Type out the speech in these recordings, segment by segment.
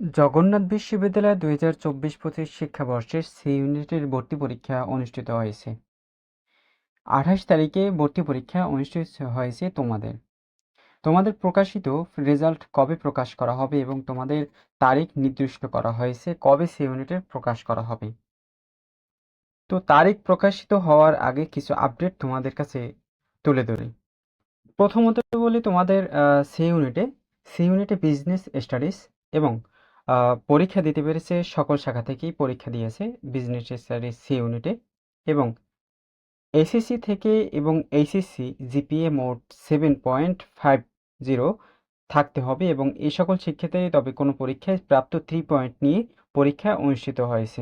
জগন্নাথ বিশ্ববিদ্যালয় দুই হাজার চব্বিশ পঁচিশ শিক্ষাবর্ষের সি ইউনিটের ভর্তি পরীক্ষা অনুষ্ঠিত হয়েছে। আঠাশ তারিখে ভর্তি পরীক্ষা অনুষ্ঠিত হয়েছে তোমাদের। তোমাদের প্রকাশিত রেজাল্ট কবে প্রকাশ করা হবে এবং তোমাদের তারিখ নির্দিষ্ট করা হয়েছে, কবে সি ইউনিটের প্রকাশ করা হবে? তো তারিখ প্রকাশিত হওয়ার আগে কিছু আপডেট তোমাদের কাছে তুলে ধরি। প্রথমত বলি তোমাদের সি ইউনিটে সি ইউনিটে বিজনেস স্টাডিজ এবং পরীক্ষা দিতে পেরেছে সকল শাখা থেকেই পরীক্ষা দিয়েছে বিজনেস স্টাডিজ সি ইউনিটে এবং এসএসসি থেকে এবং এইচএসসি জিপিএ মোট সেভেন পয়েন্ট ফাইভ জিরো থাকতে হবে এবং এই সকল শিক্ষার্থী তবে কোনো পরীক্ষায় প্রাপ্ত থ্রি পয়েন্ট নিয়ে পরীক্ষা অনুষ্ঠিত হয়েছে।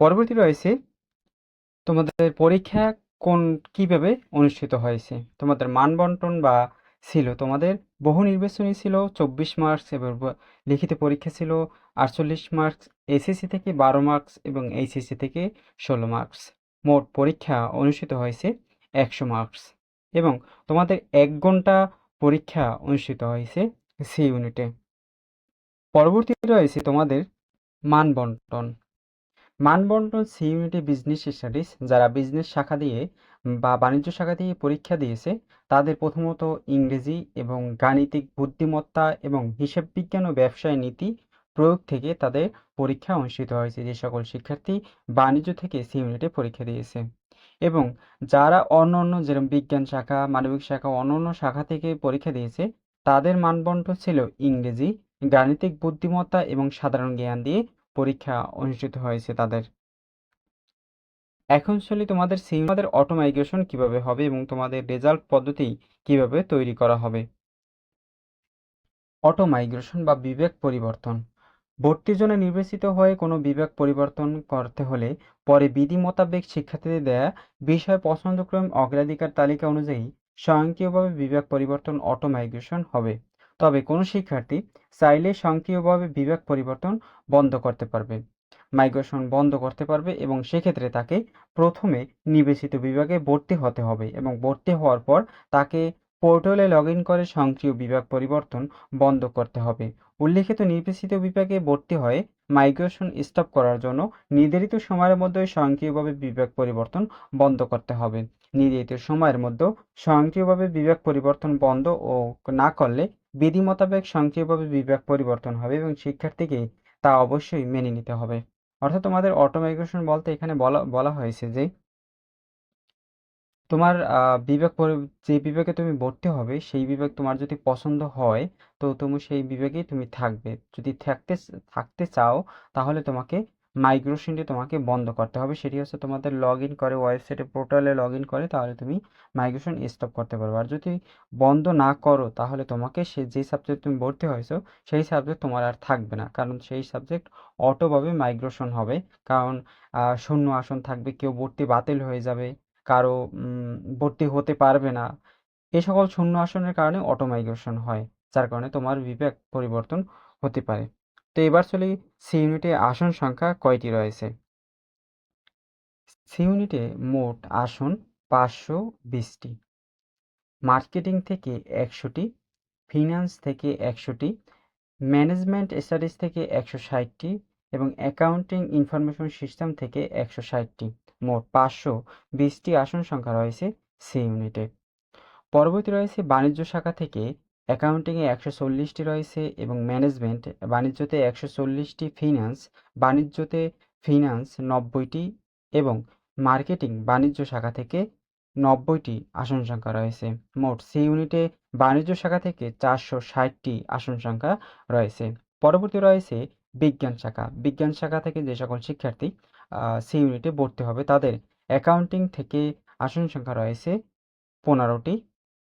পরবর্তী রয়েছে তোমাদের পরীক্ষা কোন, কীভাবে অনুষ্ঠিত হয়েছে? তোমাদের মানবন্টন বা ছিল। তোমাদের বহু নির্বাচনী ছিল চব্বিশ মার্কস এবং লিখিত পরীক্ষা ছিল আটচল্লিশ মার্কস এসএসসি থেকে বারো মার্কস এবং এইচএসসি থেকে ষোলো মার্কস মোট পরীক্ষা অনুষ্ঠিত হয়েছে একশো মার্কস এবং তোমাদের এক ঘণ্টা পরীক্ষা অনুষ্ঠিত হয়েছে সি ইউনিটে। পরবর্তী রয়েছে তোমাদের মানবন্টন। মানবন্টন সি ইউনিটে বিজনেস স্টাডিজ যারা বিজনেস শাখা দিয়ে বা বাণিজ্য শাখা দিয়ে পরীক্ষা দিয়েছে, তাদের প্রথমত ইংরেজি এবং গাণিতিক বুদ্ধিমত্তা এবং হিসাব বিজ্ঞান ও ব্যবসায় নীতি প্রয়োগ থেকে তাদের পরীক্ষা অনুষ্ঠিত হয়েছে, যে সকল শিক্ষার্থী বাণিজ্য থেকে সি ইউনিটে পরীক্ষা দিয়েছে। এবং যারা অন্য অন্য যেরকম বিজ্ঞান শাখা, মানবিক শাখা অন্য অন্য শাখা থেকে পরীক্ষা দিয়েছে, তাদের মানবন্টন ছিল ইংরেজি, গাণিতিক বুদ্ধিমত্তা এবং সাধারণ জ্ঞান দিয়ে পরীক্ষা অনুষ্ঠিত হয়েছে তাদের। এখন চলি তোমাদের সি তোমাদের অটো মাইগ্রেশন কীভাবে হবে এবং তোমাদের রেজাল্ট পদ্ধতি কীভাবে তৈরি করা হবে? অটো মাইগ্রেশন বা বিবেক পরিবর্তন। ভর্তির জন্য নির্বাচিত হয়ে কোনো বিভাগ পরিবর্তন করতে হলে পরে বিধি মোতাবেক শিক্ষার্থীদের দেয়া বিষয় পছন্দক্রম অগ্রাধিকার তালিকা অনুযায়ী স্বয়ংক্রিয়ভাবে বিভাগ পরিবর্তন অটো মাইগ্রেশন হবে। তবে কোনো শিক্ষার্থী চাইলে স্বয়ংক্রিয়ভাবে বিভাগ পরিবর্তন বন্ধ করতে পারবে। মাইগ্রেশন বন্ধ করতে পারবে এবং সেক্ষেত্রে তাকে প্রথমে নির্বাচিত বিভাগে ভর্তি হতে হবে এবং ভর্তি হওয়ার পর তাকে পোর্টালে লগ ইন করে স্বয়ংক্রিয় বিভাগ পরিবর্তন বন্ধ করতে হবে। উল্লিখিত নির্বাচিত বিভাগে ভর্তি হয়ে মাইগ্রেশন স্টপ করার জন্য নির্ধারিত সময়ের মধ্যে স্বয়ংক্রিয়ভাবে বিভাগ পরিবর্তন বন্ধ করতে হবে। নির্ধারিত সময়ের মধ্যে স্বয়ংক্রিয়ভাবে বিভাগ পরিবর্তন বন্ধ ও না করলে বিধি মোতাবেক স্বয়ংক্রিয়ভাবে বিভাগ পরিবর্তন হবে এবং শিক্ষার্থীকে তা অবশ্যই মেনে নিতে হবে। অর্থাৎ তোমাদের অটোমাইগ্রেশন বলতে এখানে বলা বলা হয়েছে যে তোমার বিভাগ যে বিভাগে তুমি ভর্তি হবে, সেই বিভাগ তোমার যদি পছন্দ হয়, তো তুমি সেই বিভাগেই তুমি থাকবে। যদি থাকতে থাকতে চাও, তাহলে তোমাকে মাইগ্রেশনটি তোমাকে বন্ধ করতে হবে। সেটি হচ্ছে তোমাদের লগ ইন করে ওয়েবসাইটে পোর্টালে লগ ইন করে, তাহলে তুমি মাইগ্রেশন স্টপ করতে পারবে। আর যদি বন্ধ না করো, তাহলে তোমাকে সে যে সাবজেক্ট তুমি ভর্তি হয়েছো, সেই সাবজেক্ট তোমার আর থাকবে না। কারণ সেই সাবজেক্ট অটোভাবে মাইগ্রেশন হবে। কারণ শূন্য আসন থাকবে, কেউ ভর্তি বাতিল হয়ে যাবে, কারও ভর্তি হতে পারবে না। এই সকল শূন্য আসনের কারণে অটো মাইগ্রেশন হয়, যার কারণে তোমার বিভাগ পরিবর্তন হতে পারে। তো এবার চলি সি ইউনিটে আসন সংখ্যা কয়টি রয়েছে? সি ইউনিটে মোট আসন পাঁচশো বিশটি। মার্কেটিং থেকে একশোটি, ফিনান্স থেকে একশোটি, ম্যানেজমেন্ট স্টাডিজ থেকে একশো ষাটটি এবং অ্যাকাউন্টিং ইনফরমেশন সিস্টেম থেকে একশো ষাটটি। মোট পাঁচশো বিশটি আসন সংখ্যা রয়েছে সি ইউনিটে। পরবর্তী রয়েছে বাণিজ্য শাখা থেকে অ্যাকাউন্টিংয়ে একশো চল্লিশটি রয়েছে এবং ম্যানেজমেন্ট বাণিজ্যতে একশো চল্লিশটি ফিনান্স বাণিজ্যতে ফিনান্স নব্বইটি এবং মার্কেটিং বাণিজ্য শাখা থেকে নব্বইটি আসন সংখ্যা রয়েছে। মোট সি ইউনিটে বাণিজ্য শাখা থেকে চারশো ষাটটি আসন সংখ্যা রয়েছে। পরবর্তী রয়েছে বিজ্ঞান শাখা। বিজ্ঞান শাখা থেকে যে সকল শিক্ষার্থী সি ইউনিটে ভর্তি হবে তাদের অ্যাকাউন্টিং থেকে আসন সংখ্যা রয়েছে পনেরোটি,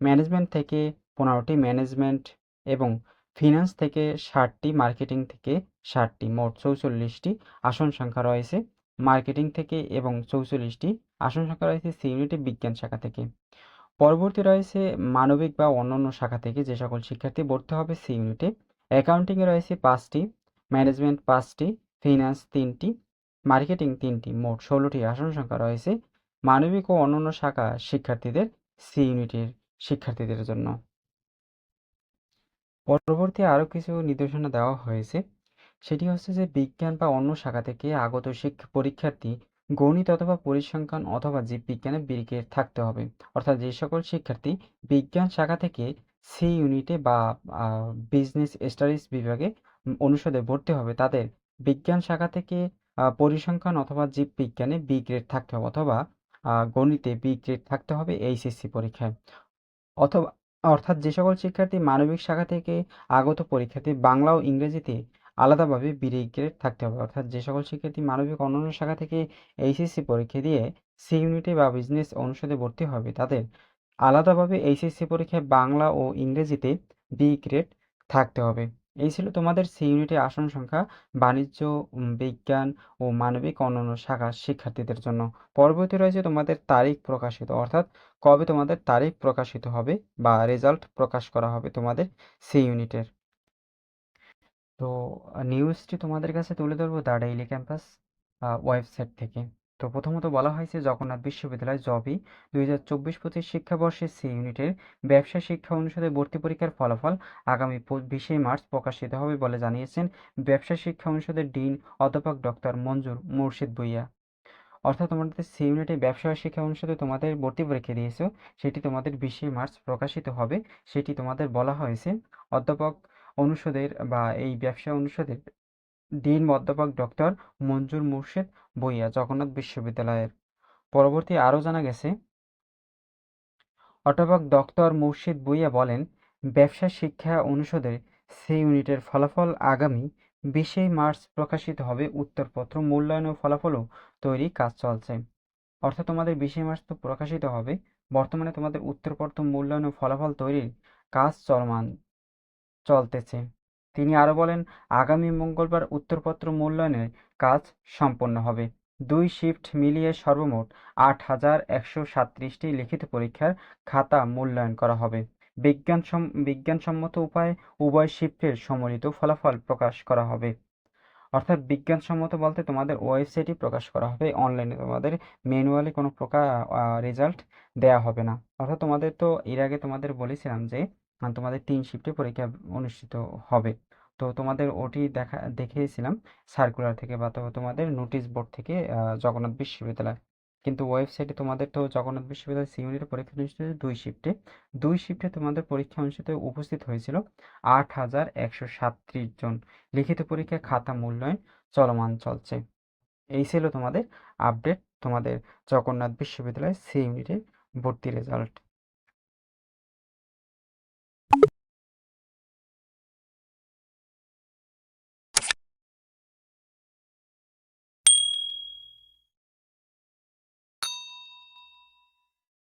ম্যানেজমেন্ট থেকে পনেরোটি ম্যানেজমেন্ট এবং ফিনান্স থেকে ষাটটি, মার্কেটিং থেকে ষাটটি, মোট চৌচল্লিশটি আসন সংখ্যা রয়েছে। মার্কেটিং থেকে এবং চৌচল্লিশটি আসন সংখ্যা রয়েছে সি ইউনিটে বিজ্ঞান শাখা থেকে। পরবর্তী রয়েছে মানবিক বা অন্যান্য শাখা থেকে যে সকল শিক্ষার্থী ভর্তি হবে সি ইউনিটে। অ্যাকাউন্টিংয়ে রয়েছে পাঁচটি, ম্যানেজমেন্ট পাঁচটি ফিনান্স তিনটি, মার্কেটিং তিনটি, মোট ষোলোটি আসন সংখ্যা রয়েছে মানবিক ও অন্যান্য শাখা শিক্ষার্থীদের সি ইউনিটের শিক্ষার্থীদের জন্য। পরবর্তী আরও কিছু নির্দেশনা দেওয়া হয়েছে। সেটি হচ্ছে যে, বিজ্ঞান বা অন্য শাখা থেকে আগত শিক্ষা পরীক্ষার্থী গণিত অথবা পরিসংখ্যান অথবা জীববিজ্ঞানে বিজ্ঞে থাকতে হবে। অর্থাৎ যে সকল শিক্ষার্থী বিজ্ঞান শাখা থেকে সি ইউনিটে বা বিজনেস স্টাডিজ বিভাগে অনুষদে ভর্তি হবে, তাদের বিজ্ঞান শাখা থেকে পরিসংখ্যান অথবা জীববিজ্ঞানে বি গ্রেড থাকতে হবে অথবা গণিতে বি গ্রেড থাকতে হবে, এইচএসসি পরীক্ষায়। অথবা অর্থাৎ যে সকল শিক্ষার্থী মানবিক শাখা থেকে আগত পরীক্ষার্থী বাংলা ও ইংরেজিতে আলাদাভাবে বিড়ি গ্রেড থাকতে হবে। অর্থাৎ যে সকল শিক্ষার্থী মানবিক অন্যান্য শাখা থেকে এইচএসসি পরীক্ষা দিয়ে সি ইউনিটে বা বিজনেস অনুষদে ভর্তি হবে, তাদের আলাদাভাবে এইচএসসি পরীক্ষায় বাংলা ও ইংরেজিতে বি গ্রেড থাকতে হবে। এই ছিল তোমাদের সি ইউনিটে আসন সংখ্যা, বাণিজ্য বিজ্ঞান ও মানবিক অন্যান্য শাখার শিক্ষার্থীদের জন্য। পরবর্তী রয়েছে তোমাদের তারিখ প্রকাশিত, অর্থাৎ কবে তোমাদের তারিখ প্রকাশিত হবে বা রেজাল্ট প্রকাশ করা হবে তোমাদের সি ইউনিটের তো নিউজটি তোমাদের কাছে তুলে ধরবো দ্য ডেইলি ক্যাম্পাস ওয়েবসাইট থেকে। তো প্রথমত বলা হয়েছে জগন্নাথ বিশ্ববিদ্যালয় জবি দুই হাজার চব্বিশ পঁচিশ শিক্ষাবর্ষে সি ইউনিটের ব্যবসা শিক্ষা অনুষদে ভর্তি পরীক্ষার ফলাফল আগামী বিশে মার্চ প্রকাশিত হবে বলে জানিয়েছেন ব্যবসা শিক্ষা অনুষদের ডিন অধ্যাপক ডক্টর মঞ্জুর মুর্শিদ ভুইয়া। অর্থাৎ তোমাদের সি ইউনিটে ব্যবসা শিক্ষা অনুষদে তোমাদের ভর্তি পরীক্ষা দিয়েছ, সেটি তোমাদের বিশে মার্চ প্রকাশিত হবে, সেটি তোমাদের বলা হয়েছে অধ্যাপক অনুষদের বা এই ব্যবসা অনুষদের ডিন অধ্যাপক ডক্টর মঞ্জুর মুর্শেদ বইয়া জগন্নাথ বিশ্ববিদ্যালয়ের। পরবর্তী আরও জানা গেছে, অধ্যাপক ডক্টর মুর্শিদ বইয়া বলেন, ব্যবসা শিক্ষা অনুষদের সি ইউনিটের ফলাফল আগামী বিশে মার্চ প্রকাশিত হবে। উত্তরপত্র মূল্যায়ন ও ফলাফলও তৈরি কাজ চলছে। অর্থাৎ তোমাদের বিশে মার্চ তো প্রকাশিত হবে, বর্তমানে তোমাদের উত্তরপত্র মূল্যায়ন ও ফলাফল তৈরির কাজ চলমান, চলতেছে। তিনি আরও বলেন, আগামী মঙ্গলবার উত্তরপত্র মূল্যায়নের কাজ সম্পন্ন হবে। দুই শিফট মিলিয়ে সর্বমোট আট হাজার একশো সাতত্রিশটি লিখিত পরীক্ষার খাতা মূল্যায়ন করা হবে। বিজ্ঞান বিজ্ঞানসম্মত উপায়ে উভয় শিফটের সম্মিলিত ফলাফল প্রকাশ করা হবে। অর্থাৎ বিজ্ঞানসম্মত বলতে তোমাদের ওয়েবসাইটই প্রকাশ করা হবে। অনলাইনে তোমাদের ম্যানুয়ালি কোনো প্রকার রেজাল্ট দেয়া হবে না। অর্থাৎ তোমাদের তো এর আগে তোমাদের বলেছিলাম যে আহ, তোমাদের তিন শিফটে পরীক্ষা অনুষ্ঠিত হবে। তো তোমাদের ওটি দেখা দেখিয়েছিলাম সার্কুলার থেকে বা তো তোমাদের নোটিশ বোর্ড থেকে জগন্নাথ বিশ্ববিদ্যালয়। কিন্তু ওয়েবসাইটে তোমাদের তো জগন্নাথ বিশ্ববিদ্যালয় সি পরীক্ষা অনুষ্ঠিত দুই শিফটে দুই শিফটে তোমাদের পরীক্ষা অনুষ্ঠিত উপস্থিত হয়েছিল আট হাজার একশো সাতত্রিশ জন। লিখিত পরীক্ষা খাতা মূল্যায়ন চলমান চলছে। এই ছিল তোমাদের আপডেট তোমাদের জগন্নাথ বিশ্ববিদ্যালয় সি ইউনিটের ভর্তি রেজাল্ট